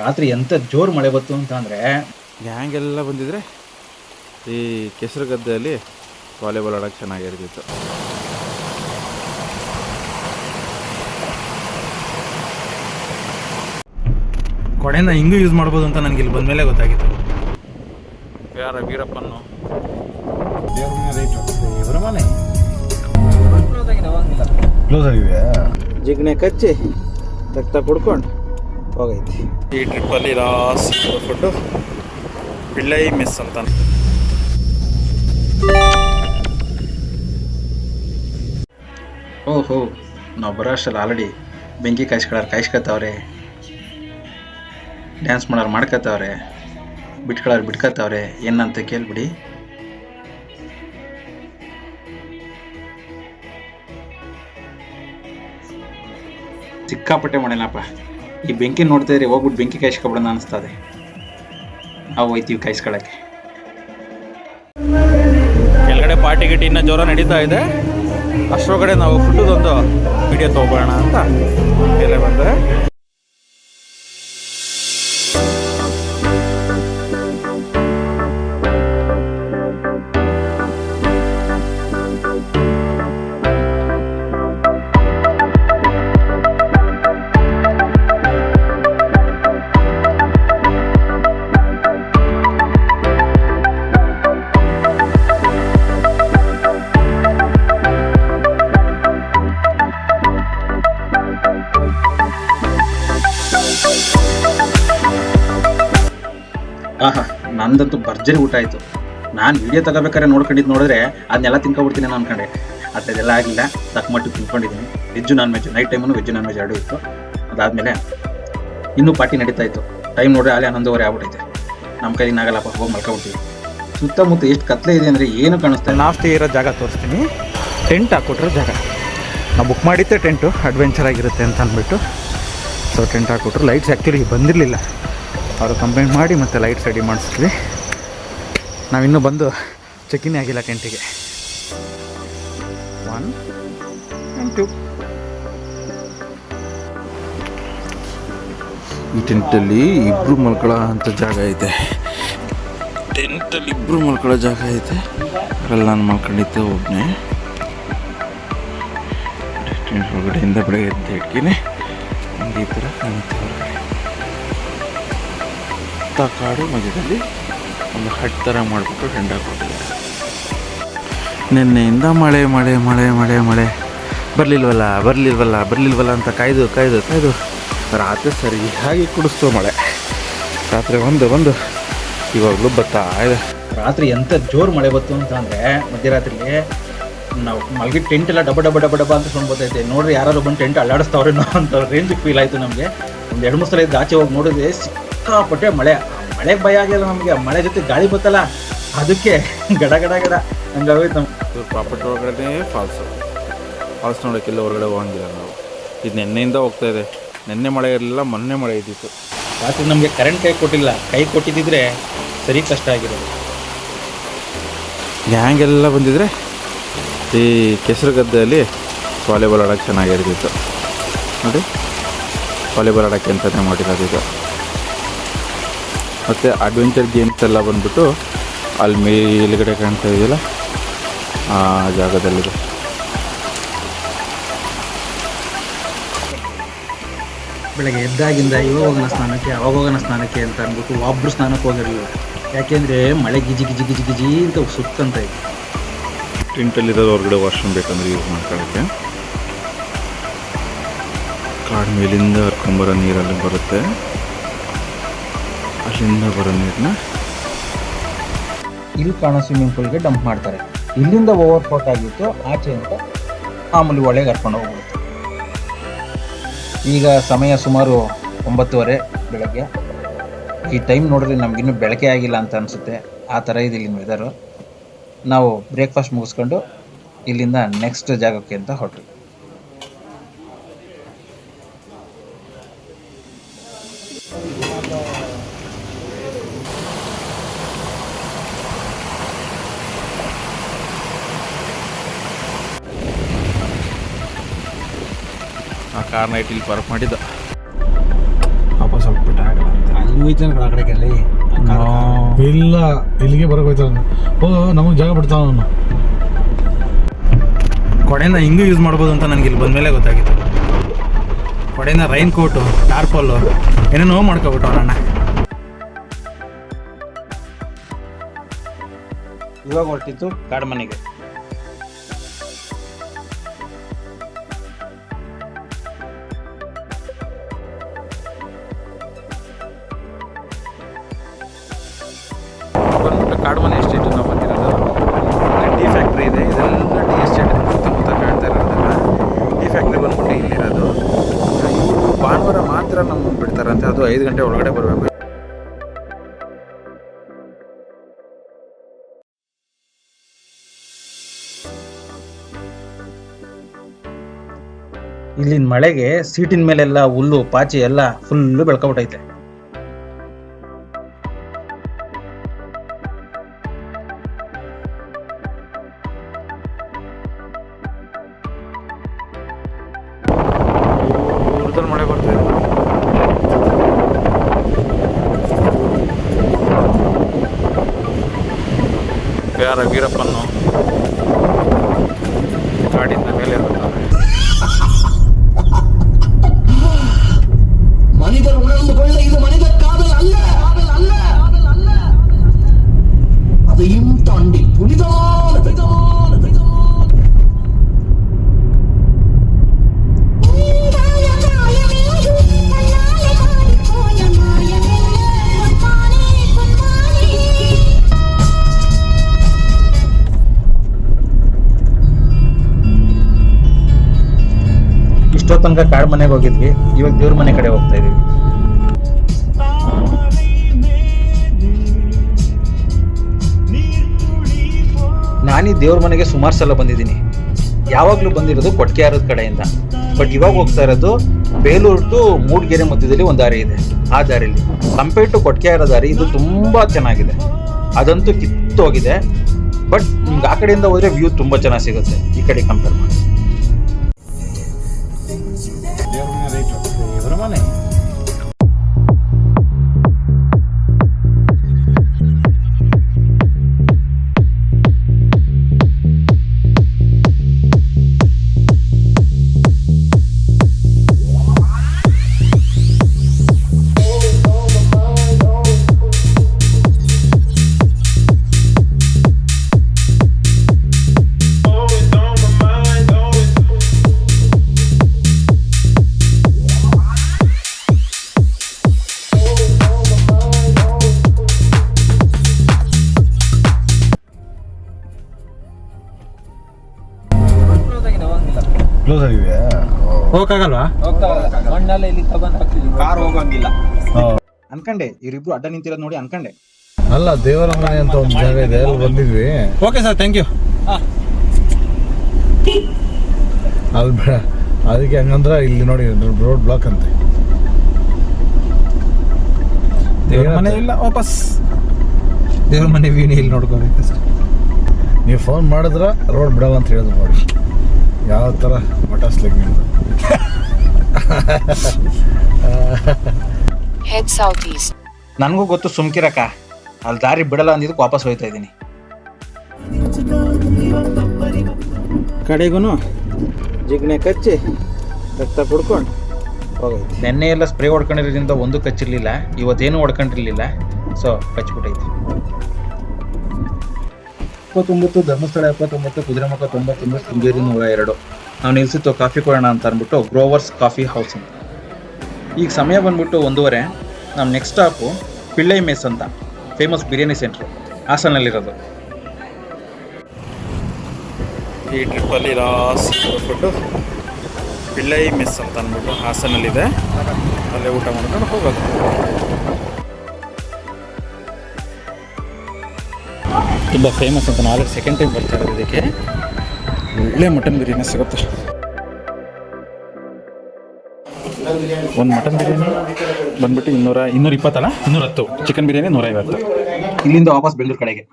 ರಾತ್ರಿ ಎಂತ ಜೋರು ಮಳೆ ಬತ್ತು ಅಂತ ಅಂದರೆ ಗ್ಯಾಂಗ್ ಎಲ್ಲ ಬಂದಿದ್ರೆ ಈ ಕೆಸರು ಗದ್ದೆಯಲ್ಲಿ ವಾಲಿಬಾಲ್ ಆಡೋಕ್ಕೆ ಚೆನ್ನಾಗಿರ್ತಿತ್ತು. ಕೊಡೆನ ಹಿಂಗೂ ಯೂಸ್ ಮಾಡ್ಬೋದು ಅಂತ ನನಗೆ ಇಲ್ಲಿ ಬಂದಮೇಲೆ ಗೊತ್ತಾಗಿತ್ತು. ಯಾರ ವೀರಪ್ಪನ್ನು? ದೇವ್ರ ಮನೆ ಕ್ಲೋಸ್ ಆಗಿವೆ ಜಿಗ್ನೆ ಕಚ್ಚಿ ತಕ್ತ ಕುಡ್ಕೊಂಡು. ಹೋಗೈತಿ ಈ ಟ್ರಿಪ್ಪಲ್ಲಿ ಲಾಸ್ಟ್ ಫುಡ್ಡು ಪಿಳ್ಳೈ ಮಿಸ್ ಅಂತ. ಓಹೋ ನಾವು ಬರೋ ಅಷ್ಟಲ್ಲಿ ಆಲ್ರೆಡಿ ಬೆಂಕಿ ಕಾಯಿಸ್ಕೊಳ್ಳೋರು ಕಾಯಿಸ್ಕೊತಾವ್ರೆ ಡ್ಯಾನ್ಸ್ ಮಾಡೋರು ಮಾಡ್ಕೊತಾವ್ರೆ ಬಿಟ್ಕೊಳ್ಳೋರು ಬಿಟ್ಕೊತಾವ್ರೆ ಏನಂತ ಕೇಳ್ಬಿಡಿ. ಸಿಕ್ಕಾಪಟ್ಟೆ ಮಾಡೋಣಪ್ಪ ಈ ಬೆಂಕಿ ನೋಡ್ತಾ ಇದ್ರೆ ಹೋಗ್ಬಿಟ್ಟು ಬೆಂಕಿ ಕಾಯಿಸ್ಕೊಬಿಡೋಣ ಅನಿಸ್ತದೆ. ನಾವು ಹೋಯ್ತೀವಿ ಕಾಯಿಸ್ಕೊಳ್ಳೋಕ್ಕೆ ಕೆಳಗಡೆ ಪಾರ್ಟಿ ಗಿಟಿ ಇನ್ನೂ ಜೋರ ನಡೀತಾ ಇದೆ. ಅಷ್ಟರೊಳಗಡೆ ನಾವು ಫುಡ್ಡದೊಂದು ವಿಡಿಯೋ ತೊಗೊಬೋಣ ಅಂತ. ಬಂದರೆ. ನಂದಂತೂ ಭರ್ಜರಿ ಊಟ ಆಯಿತು. ನಾನು ವಿಡಿಯೋ ತಗೋಬೇಕಾದ್ರೆ ನೋಡ್ಕೊಂಡಿದ್ದು ನೋಡಿದ್ರೆ ಅದನ್ನೆಲ್ಲ ತಿನ್ಕೊಬಿಡ್ತೀನಿ ನಾನು ಅನ್ಕೊಂಡೆ. ಅದೆಲ್ಲ ಆಗಿಲ್ಲ ತಕ್ಕ ಮಟ್ಟಿಗೆ ತಿನ್ಕೊಂಡಿದ್ದೀನಿ. Veg non veg night time veg non veg ಎರಡೂ ಇತ್ತು. ಅದಾದಮೇಲೆ ಇನ್ನೂ ಪಾರ್ಟಿ ನಡೀತಾ ಇತ್ತು. ಟೈಮ್ ನೋಡ್ರೆ ಅಲ್ಲಿ ಹನ್ನೊಂದುವರೆ ಆಗ್ಬಿಟ್ಟೈತೆ. ನಮ್ಮ ಕೈಲಿ ಆಗಲ್ಲಪ್ಪ ಹೋಗಿ ಮಲ್ಕೊಬಿಡ್ತೀವಿ. ಸುತ್ತಮುತ್ತ ಎಷ್ಟು ಕತ್ಲೆ ಇದೆ ಅಂದರೆ ಏನು ಕಾಣಿಸ್ತಾ ನಾಸ್ತಿ ಇರೋ ಜಾಗ ತೋರಿಸ್ತೀನಿ. ಟೆಂಟ್ ಹಾಕ್ಕೊಟ್ರೆ ಜಾಗ. ನಾವು ಬುಕ್ ಮಾಡಿದ್ದೆ ಟೆಂಟು ಅಡ್ವೆಂಚರ್ ಆಗಿರುತ್ತೆ ಅಂತ ಅಂದ್ಬಿಟ್ಟು. ಸೊ ಟೆಂಟ್ ಹಾಕ್ಕೊಟ್ರು. ಲೈಟ್ಸ್ ಆ್ಯಕ್ಚುಲಿ ಬಂದಿರಲಿಲ್ಲ. ಅವರು ಕಂಪ್ಲೇಂಟ್ ಮಾಡಿ ಮತ್ತೆ ಲೈಟ್ಸ್ ರೆಡಿ ಮಾಡಿಸಿದ್ವಿ ನಾವಿನ್ನೂ ಬಂದು ಚೆಕ್ಕಿನೇ ಆಗಿಲ್ಲ ಟೆಂಟಿಗೆ. ಒನ್ ಆ್ಯಂಡ್ ಟು ಈ ಟೆಂಟಲ್ಲಿ ಇಬ್ಬರು ಮಲ್ಕೊಳ್ಳೋ ಅಂಥ ಜಾಗ ಐತೆ ಟೆಂಟಲ್ಲಿ ಇಬ್ಬರು ಮಲ್ಕೊಳ್ಳೋ ಜಾಗ ಐತೆ ಅದ್ರಲ್ಲಿ ನಾನು ಮಲ್ಕೊಂಡಿದ್ದೆ ಒಬ್ಬನೇ ಟೆಂಟ್ ಒಳಗಡೆಯಿಂದ ಬೆಳಗ್ಗೆ ಎದ್ದು ಇಟ್ಕಿನಿ ಹಂಗೆ ಈ ಥರ ಕಾಣುತ್ತೆ ಸುತ್ತ ಕಾಡು ಮಧ್ಯದಲ್ಲಿ ಒಂದು ಹಟ್ ಥರ ಮಾಡಿಬಿಟ್ಟು ಟೆಂಟ್ ಹಾಕ್ಕೊಟ್ಟಿದ್ದಾರೆ ನಿನ್ನೆಯಿಂದ ಮಳೆ ಮಳೆ ಮಳೆ ಮಳೆ ಮಳೆ. ಬರಲಿಲ್ವಲ್ಲ ಬರಲಿಲ್ವಲ್ಲ ಬರಲಿಲ್ವಲ್ಲ ಅಂತ ಕಾಯ್ದು ಕಾಯ್ದು ಕಾಯ್ದು ರಾತ್ರಿ ಸರಿಯಾಗಿ ಕುಡಿಸ್ತು ಮಳೆ. ರಾತ್ರಿ ಒಂದು ಒಂದು. ಇವಾಗಲೂ ಬರ್ತಾ ಇದೆ. ರಾತ್ರಿ ಎಂಥ ಜೋರು ಮಳೆ ಬಂತು ಅಂತ ಅಂದರೆ ಮಧ್ಯರಾತ್ರಿಗೆ ನಾವು ಮಲಗಿ ಟೆಂಟ್ ಎಲ್ಲ ಡಬ ಡಬ ಡಬ ಡಬ್ಬ ಅಂತ ಸೌಂಡ್ ಬರ್ತೈತೆ ನೋಡ್ರಿ ಯಾರಾದ್ರು ಬಂದು ಟೆಂಟ್ ಅಲ್ಲಾಡಿಸ್ತಾವ್ರೇನೋ ಅಂತ ರೇಂಜ್ ಫೀಲ್ ಆಯಿತು ನಮಗೆ. ಒಂದು ಎರಡು ಮೂರು ಸಲ ಇದ್ದು ಆಚೆ ಹೋಗಿ ನೋಡಿದ್ರೆ ಸಿಕ್ಕಾಪಟ್ಟೆ ಮಳೆ. ಮಳೆ ಭಯ ಆಗಿಲ್ಲ ನಮಗೆ. ಮಳೆ ಜೊತೆ ಗಾಳಿ ಬತ್ತಲ್ಲ. ಅದಕ್ಕೆ ಗಡ ಗಡ ಗಡ. ಹಂಗಾಗೋಯ್ತು ಪ್ರಾಪರ್ಟಿ ಒಳಗಡೆ ಫಾಲ್ಸು ಫಾಲ್ಸ್ ನೋಡೋಕ್ಕೆಲ್ಲ ಹೊರಗಡೆ ಹೋಗಂಗಿಲ್ಲ ನಾವು. ಇದು ನಿನ್ನೆಯಿಂದ ಹೋಗ್ತಾ ಇದೆ. ನಿನ್ನೆ ಮಳೆ ಇರಲಿಲ್ಲ ಮೊನ್ನೆ ಮಳೆ ಇದ್ದಿತ್ತು. ರಾತ್ರಿ ನಮಗೆ ಕರೆಂಟ್ ಕೈ ಕೊಟ್ಟಿಲ್ಲ. ಕೈ ಕೊಟ್ಟಿದ್ದಿದ್ರೆ ಸರಿ ಕಷ್ಟ ಆಗಿರೋದು. ಗ್ಯಾಂಗ್ ಎಲ್ಲ ಬಂದಿದ್ರೆ ಈ ಕೆಸರು ಗದ್ದೆಯಲ್ಲಿ ವಾಲಿಬಾಲ್ ಆಡೋಕ್ಕೆ ಚೆನ್ನಾಗಿರ್ತಿತ್ತು. ನೋಡಿ ವಾಲಿಬಾಲ್ ಆಡೋಕ್ಕೆ ಅಂತಲೇ ಮಾಡಿರೋದು ಮತ್ತು ಅಡ್ವೆಂಚರ್ ಗೇಮ್ಸ್ ಎಲ್ಲ ಬಂದ್ಬಿಟ್ಟು ಅಲ್ಲಿ ಮೇಲುಗಡೆ ಕಾಣ್ತಾ ಇದೆಯಲ್ಲ? ಆ ಜಾಗದಲ್ಲಿದೆ. ಬೆಳಗ್ಗೆ ಎದ್ದಾಗಿಂದ ಇವಾಗ ಹೋಗೋಣ ಸ್ನಾನಕ್ಕೆ ಅವಾಗ ಹೋಗೋಣ ಸ್ನಾನಕ್ಕೆ ಅಂತ ಅಂದ್ಬಿಟ್ಟು ಒಬ್ಬರು ಸ್ನಾನಕ್ಕೆ ಹೋಗಿರಲಿಲ್ಲ. ಯಾಕೆಂದರೆ ಮಳೆ ಗಿಜಿ ಗಿಜಿ ಗಿಜಿ ಗಿಜಿ ಅಂತ ಸುತ್ತಂತ ಇದೆ. ಟೆಂಟಲ್ಲಿರೋದು ಹೊರಗಡೆ ವಾಶ್ರೂಮ್ ಬೇಕಂದ್ರೆ ಯೂಸ್ ಮಾಡ್ಕೊಳ್ಳೋಕ್ಕೆ. ಕಾಡು ಮೇಲಿಂದ ಹರ್ಕೊಂಬರೋ ನೀರಲ್ಲಿ ಬರುತ್ತೆ. ಅಲ್ಲಿಂದ ಬರೋ ನೀರನ್ನ ಇಲ್ಲಿ ಕಾಣೋ ಸ್ವಿಮ್ಮಿಂಗ್ ಪೂಲ್ಗೆ ಡಂಪ್ ಮಾಡ್ತಾರೆ. ಇಲ್ಲಿಂದ ಓವರ್ ಓವರ್ಫ್ಲೋಟ್ ಆಗಿತ್ತು, ಆಚೆ ಅಂತ ಮಾಮೂಲಿ ಒಳಗೆ ಹರ್ಕೊಂಡು ಹೋಗ್ಬಿಡುತ್ತೆ. ಈಗ ಸಮಯ ಸುಮಾರು ಒಂಬತ್ತುವರೆ ಬೆಳಗ್ಗೆ. ಈ ಟೈಮ್ ನೋಡಿದ್ರೆ ನಮಗಿನ್ನೂ ಬೆಳಕೆ ಆಗಿಲ್ಲ ಅಂತ ಅನಿಸುತ್ತೆ. ಆ ಥರ ಇದೆ ಇಲ್ಲಿ ವೆದರು ನಾವು ಬ್ರೇಕ್ಫಾಸ್ಟ್ ಮುಗಿಸ್ಕೊಂಡು ಇಲ್ಲಿಂದ ನೆಕ್ಸ್ಟ್ ಜಾಗಕ್ಕೆ ಅಂತ ಹೊರಟ್ವಿ. ಆ ಕಾರ್ನ ಇಟ್ಟು ಇಲ್ಲಿ ಪಾರ್ಕ್ ಮಾಡಿದ್ದ. ವಾಪಸ್ ಹೋಗ್ಬಿಟ್ಟ. ಅಲ್ಲಿ ಹೋಯ್ತಾನೆ ಆ ಕಡೆಗೆ ಅಲ್ಲಿ. ಇಲ್ಲ ಇಲ್ಲಿಗೆ ಬರಕ್ ಹೋಯ್ತಾರ ಓ ನಮಗೆ ಜಾಗ ಬಿಡ್ತಾವ ಅವನು. ಕೊಡೆನ ಹಿಂಗೂ ಯೂಸ್ ಮಾಡ್ಬೋದು ಅಂತ ನನಗೆ ಇಲ್ಲಿ ಬಂದಮೇಲೆ ಗೊತ್ತಾಗಿತ್ತು. ಕೊಡೆನ ರೈನ್ ಕೋಟು ಟಾರ್ಪಲ್ಲು ಏನೇನೋ ಮಾಡ್ಕೊಬಿಟ್ಟು ಅಣ್ಣ ಇವಾಗ ಹೊರಟಿತ್ತು ಕಾಡು ಮನೆಗೆ. ಕಾಡುಮನೆ ಎಸ್ಟೇಟ್ ನಾವು ಬಂದಿರೋದು? ಟೀ ಫ್ಯಾಕ್ಟ್ರಿ ಇದೆ. ಇದೆಲ್ಲ ಟೀ ಎಸ್ಟೇಟ್ ಸುತ್ತಮುತ್ತ ಕಾಣ್ತಾ ಇರೋದೆಲ್ಲ. ಟೀ ಫ್ಯಾಕ್ಟ್ರಿ ಬಂದ್ಬಿಟ್ಟು ಇಲ್ಲಿರೋದು. ಇವರು ಭಾನುವಾರ ಮಾತ್ರ ನಮ್ಮ ಬಿಡ್ತಾರಂತೆ. ಅದು ಐದು ಗಂಟೆ ಒಳಗಡೆ ಬರಬೇಕು. ಇಲ್ಲಿನ ಮಳೆಗೆ ಸೀಟಿನ ಮೇಲೆಲ್ಲ ಹುಲ್ಲು ಪಾಚಿ ಎಲ್ಲ ಫುಲ್ಲು ಬೆಳ್ಕೊಬಿಟ್ಟೈತೆ ಮಳೆ ಬರ್ತಾ ತನಕ ಕಾಡು ಮನೆಗೆ ಹೋಗಿದ್ವಿ. ಇವಾಗ ದೇವ್ರ ಮನೆ ಕಡೆ ಹೋಗ್ತಾ ಇದೀವಿ. ನಾನೀ ದೇವ್ರ ಮನೆಗೆ ಸುಮಾರು ಸಲ ಬಂದಿದ್ದೀನಿ. ಯಾವಾಗಲೂ ಬಂದಿರೋದು ಕೊಟ್ಕೆಯಾರದ ಕಡೆಯಿಂದ. ಬಟ್ ಇವಾಗ ಹೋಗ್ತಾ ಇರೋದು ಬೇಲೂರು ಟು ಮೂಡ್ಗೆರೆ ಮಧ್ಯದಲ್ಲಿ ಒಂದು ದಾರಿ ಇದೆ. ಆ ದಾರಿಲಿ. ಕಂಪೇರ್ ಟು ಕೊಟ್ಕೆಯಾರ ದಾರಿ, ಇದು ತುಂಬಾ ಚೆನ್ನಾಗಿದೆ. ಅದಂತೂ ಕಿತ್ತೋಗಿದೆ. ಬಟ್ ನಿಮ್ಗೆ ಆ ಕಡೆಯಿಂದ ಹೋದ್ರೆ ವ್ಯೂ ತುಂಬಾ ಚೆನ್ನಾಗಿ ಸಿಗುತ್ತೆ ಈ ಕಡೆ ಕಂಪೇರ್ ಮಾಡಿ. ಹೋಗಕ್ಕಾಗಲ್ವಾ? ಅನ್ಕಂಡೆ ಇವರಿಬ್ರು ಅಡ್ಡ ನಿಂತಿರೋದು ನೋಡಿ ಅನ್ಕಂಡೆ. ಅಲ್ಲ ದೇವರ ಮನೆ ಅಂತ ಒಂದು ಜಾಗ ಇದೆ ಅಲ್ಲಿ ಬಂದಿದ್ವಿ. ಓಕೆ ಸರ್ ಥ್ಯಾಂಕ್ ಯು ಅಲ್ಲಿ ಬೇಡ ಅದಕ್ಕೆ ಹಂಗಂದ್ರ ಇಲ್ಲಿ ನೋಡಿ ರೋಡ್ ಬ್ಲಾಕ್ ಅಂತೆ. ದೇವ್ರ ಮನೆ ಇಲ್ಲ ವಾಪಸ್. ದೇವ್ರ ಮನೆ ವೀಣಿ ಇಲ್ಲಿ ನೋಡ್ಕೋಬೇಕಷ್ಟೆ. ನೀವು ಫೋನ್ ಮಾಡಿದ್ರೆ ರೋಡ್ ಬಿಡಲ್ಲ ಅಂತ ಹೇಳಿದ್ರು ನೋಡಿ. ಯಾವ ಥರ ಮಟಸ್ಲಿಕ್ಕೆ ನಿಮ್ಮದು ಹೆಡ್ ಸೌತ್ ಈಸ್ಟ್ ನನಗೂ ಗೊತ್ತು ಸುಮ್ಕಿರಕ್ಕ. ಅಲ್ಲಿ ದಾರಿ ಬಿಡಲ್ಲ ಅಂದಿದ್ದಕ್ಕೆ ವಾಪಸ್ ಹೋಯ್ತಾ ಇದ್ದೀನಿ. ಕಡೆಗೂ ಜಿಗ್ಣೆ ಕಚ್ಚಿ ರಕ್ತ ಕುಡ್ಕೊಂಡು ಹೋಗೈತಿ. ನೆನ್ನೆ ಎಲ್ಲ ಸ್ಪ್ರೇ ಹೊಡ್ಕೊಂಡಿರೋದ್ರಿಂದ ಒಂದು ಕಚ್ಚಿರ್ಲಿಲ್ಲ ಇವತ್ತೇನು ಹೊಡ್ಕೊಂಡಿರ್ಲಿಲ್ಲ ಸೊ ಕಚ್ಬಿಟ್ಟೈತಿ. ಇಪ್ಪತ್ತೊಂಬತ್ತು ಧರ್ಮಸ್ಥಳ ಎಪ್ಪತ್ತೊಂಬತ್ತು, ಕುದುರೆಮುಖ ತೊಂಬತ್ತೊಂಬತ್ತು, ಶೃಂಗೇರಿ ನೂರ ಎರಡು ನಾವು ನಿಲ್ಸಿತ್ತು ಕಾಫಿ ಕೊಡೋಣ ಅಂತ ಅಂದ್ಬಿಟ್ಟು ಗ್ರೋವರ್ಸ್ ಕಾಫಿ ಹೌಸ್ ಅಂತ. ಈಗ ಸಮಯ ಬಂದ್ಬಿಟ್ಟು ಒಂದೂವರೆ. ನಮ್ಮ ನೆಕ್ಸ್ಟ್ ಸ್ಟಾಪು ಪಿಳ್ಳೈ ಮೆಸ್ ಅಂತ. ಫೇಮಸ್ ಬಿರಿಯಾನಿ ಸೆಂಟ್ರ್ ಹಾಸನಲ್ಲಿರೋದು. ಈ ಟ್ರಿಪ್ಪಲ್ಲಿ ಫುಡ್ಡು ಪಿಳ್ಳೈ ಮೆಸ್ ಅಂತ ಅಂದ್ಬಿಟ್ಟು ಹಾಸನಲ್ಲಿದೆ. ಅಲ್ಲೇ ಊಟ ಮಾಡ್ಕೊಂಡು ಹೋಗೋದು. ತುಂಬ ಫೇಮಸ್ ಅಂತ ನಾಲ್ಕು ಸೆಕೆಂಡ್ ಟೈಮ್ ಬರ್ತಾ ಇರೋದು ಇದಕ್ಕೆ. ಒಳ್ಳೆ ಮಟನ್ ಬಿರಿಯಾನಿ ಸಿಗುತ್ತೆ. ಒಂದು ಮಟನ್ ಬಿರಿಯಾನಿ ಬಂದ್ಬಿಟ್ಟು ಇನ್ನೂರ ಇನ್ನೂರ ಇಪ್ಪತ್ತಲ್ಲ? ಇನ್ನೂರ ಹತ್ತು ಚಿಕನ್ ಬಿರಿಯಾನಿ ನೂರ ಐವತ್ತು ಇಲ್ಲಿಂದ ವಾಪಸ್ ಬೆಂಗಳೂರು ಕಡೆಗೆ.